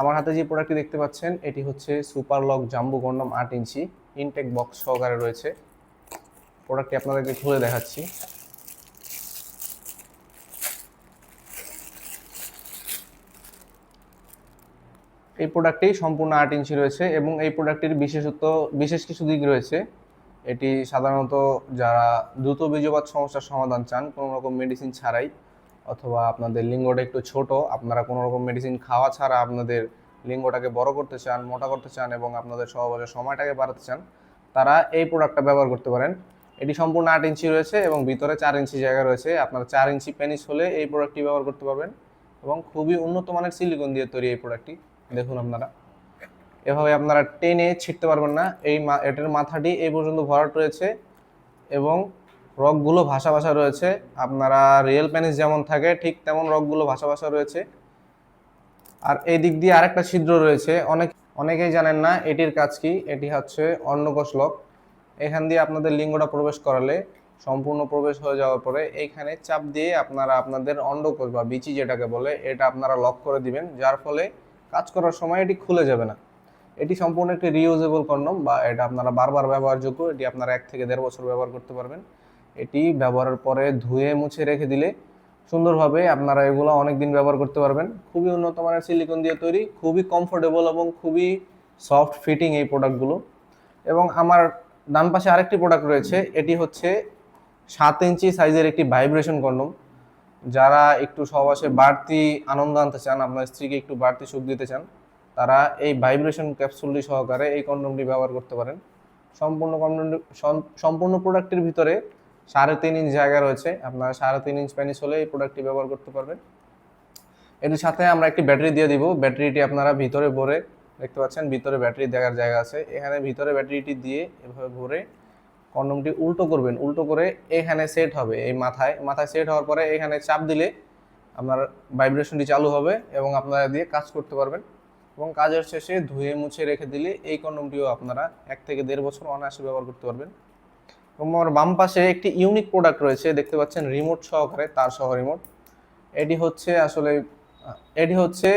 আমার হাতে যে প্রোডাক্টটি দেখতে পাচ্ছেন, এটি হচ্ছে সুপার লক জাম্বু কন্ডম আট ইঞ্চি ইনটেক বক্স সহকারে রয়েছে। প্রোডাক্টটি আপনাদেরকে খুলে দেখাচ্ছি। এই প্রোডাক্টটি সম্পূর্ণ আট ইঞ্চি রয়েছে এবং এই প্রোডাক্টটির বিশেষত্ব, বিশেষ কিছু দিক রয়েছে। এটি সাধারণত যারা দ্রুত বীর্যপাত সমস্যার সমাধান চান, কোনো রকম মেডিসিন ছাড়াই অথবা আপনাদের লিঙ্গটা একটু ছোট, আপনারা কোনো রকম মেডিসিন খাওয়া ছাড়া আপনাদের লিঙ্গটাকে বড় করতে চান, মোটা করতে চান এবং আপনাদের সহবাসের সময়টাকে বাড়াতে চান, তারা এই প্রোডাক্টটা ব্যবহার করতে পারেন। এটি সম্পূর্ণ আট ইঞ্চি রয়েছে এবং ভিতরে চার ইঞ্চি জায়গা রয়েছে। আপনারা চার ইঞ্চি পেনিস হলে এই প্রোডাক্টটি ব্যবহার করতে পারবেন এবং খুবই উন্নত মানের সিলিকন দিয়ে তৈরি এই প্রোডাক্টটি দেখুন আপনারা। এভাবে আপনারা টেনে ছিটতে পারবেন না। এই এটার মাথাটি এই পর্যন্ত ভরাট রয়েছে এবং রকগুলো ভাসা ভাসা রয়েছে। আপনারা রিয়েল প্যানিস যেমন থাকে, ঠিক তেমন রকগুলো ভাসা ভাসা রয়েছে। আর এই দিক দিয়ে আরেকটা ছিদ্র রয়েছে। অনেক অনেকেই জানেন না এটির কাজ কি। এটি হচ্ছে অন্নকোষ লক এখান দিয়ে আপনাদের লিঙ্গটা প্রবেশ করালে, সম্পূর্ণ প্রবেশ হয়ে যাওয়ার পরে এইখানে চাপ দিয়ে আপনারা আপনাদের অন্ডকোষ বা বিচি যেটাকে বলে, এটা আপনারা লক করে দিবেন। যার ফলে কাজ করার সময় এটি খুলে যাবে না। এটি সম্পূর্ণ একটি রিউজেবল কন্ডম বা এটা আপনারা বারবার ব্যবহারযোগ্য। এটি আপনারা এক থেকে দেড় বছর ব্যবহার করতে পারবেন। এটি ব্যবহারের পরে ধুয়ে মুছে রেখে দিলে সুন্দরভাবে আপনারা এগুলো অনেক দিন ব্যবহার করতে পারবেন। খুবই উন্নত মানের সিলিকন দিয়ে তৈরি, খুবই কমফোর্টেবল এবং খুবই সফট ফিটিং এই প্রোডাক্টগুলো এবং আমার ডান পাশে আরেকটি প্রোডাক্ট রয়েছে, এটি হচ্ছে সাত ইঞ্চি সাইজের একটি ভাইব্রেশন কন্ডম যারা একটু সহবাসে বাড়তি আনন্দ আনতে চান, আপনার স্ত্রীকে একটু বাড়তি সুখ দিতে চান, তারা এই ভাইব্রেশন ক্যাপসুলটি সহকারে এই কন্ডমটি ব্যবহার করতে পারেন। সম্পূর্ণ কন্ডমটি সম্পূর্ণ প্রোডাক্টের ভিতরে সাড়ে তিন ইঞ্চ জায়গা রয়েছে। আপনারা সাড়ে তিন ইঞ্চ প্যানিস হলে এই প্রোডাক্টটি ব্যবহার করতে পারবেন। এটির সাথে আমরা একটি ব্যাটারি দিয়ে দিব। ব্যাটারিটি আপনারা ভিতরে ভরে, দেখতে পাচ্ছেন, ভিতরে ব্যাটারি দেওয়ার জায়গা আছে। এখানে ভিতরে ব্যাটারিটি দিয়ে এভাবে ভরে কন্ডমটি উল্টো করবেন। উল্টো করে এখানে সেট হবে এই মাথায়। মাথায় সেট হওয়ার পরে এখানে চাপ দিলে আপনার ভাইব্রেশনটি চালু হবে এবং আপনারা দিয়ে কাজ করতে পারবেন। এবং কাজের শেষে ধুয়ে মুছে রেখে দিলে এই কন্ডমটিও আপনারা এক থেকে দেড় বছর অনায়াসে ব্যবহার করতে পারবেন। আমার বাম পাশে একটি ইউনিক প্রোডাক্ট রয়েছে, দেখতে পাচ্ছেন রিমোট সহকারে, তার সহ রিমোট এটি হচ্ছে আসলে এটি হচ্ছে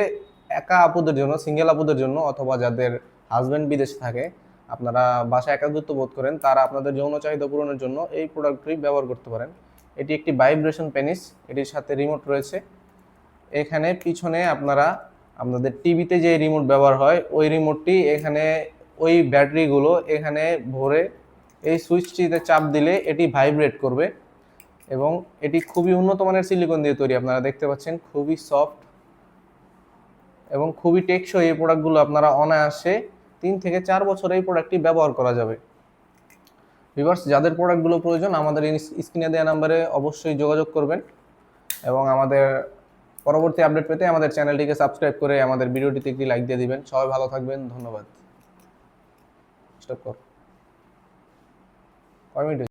একা আপুদের জন্য সিঙ্গেল আপুদের জন্য, অথবা যাদের হাজব্যান্ড বিদেশে থাকে, আপনারা বাসায় একাকিত্ব বোধ করেন, তারা আপনাদের যৌন চাহিদা পূরণের জন্য এই প্রোডাক্টটি ব্যবহার করতে পারেন। এটি একটি ভাইব্রেশন পেনিস এটির সাথে রিমোট রয়েছে। এখানে পিছনে আপনারা আপনাদের টিভিতে যে রিমোট ব্যবহার হয়, ওই রিমোটটি এখানে, ওই ব্যাটারিগুলো এখানে ভরে এই সুইচটিতে চাপ দিলে এটি ভাইব্রেট করবে এবং এটি খুবই উন্নত মানের সিলিকন দিয়ে তৈরি। আপনারা দেখতে পাচ্ছেন, খুবই সফট এবং খুবই টেকসই এই প্রোডাক্টগুলো আপনারা অনায়াসে তিন থেকে চার বছর এই প্রোডাক্টটি ব্যবহার করা যাবে। ভিভার্স যাদের প্রোডাক্টগুলো প্রয়োজন, আমাদের স্ক্রিনে দেওয়া নাম্বারে অবশ্যই যোগাযোগ করবেন এবং আমাদের পরবর্তী আপডেট পেতে আমাদের চ্যানেলটিকে সাবস্ক্রাইব করে আমাদের ভিডিওটিতে একটি লাইক দিয়ে দিবেন। সবাই ভালো থাকবেন, ধন্যবাদ। স্টপ কর। or mean.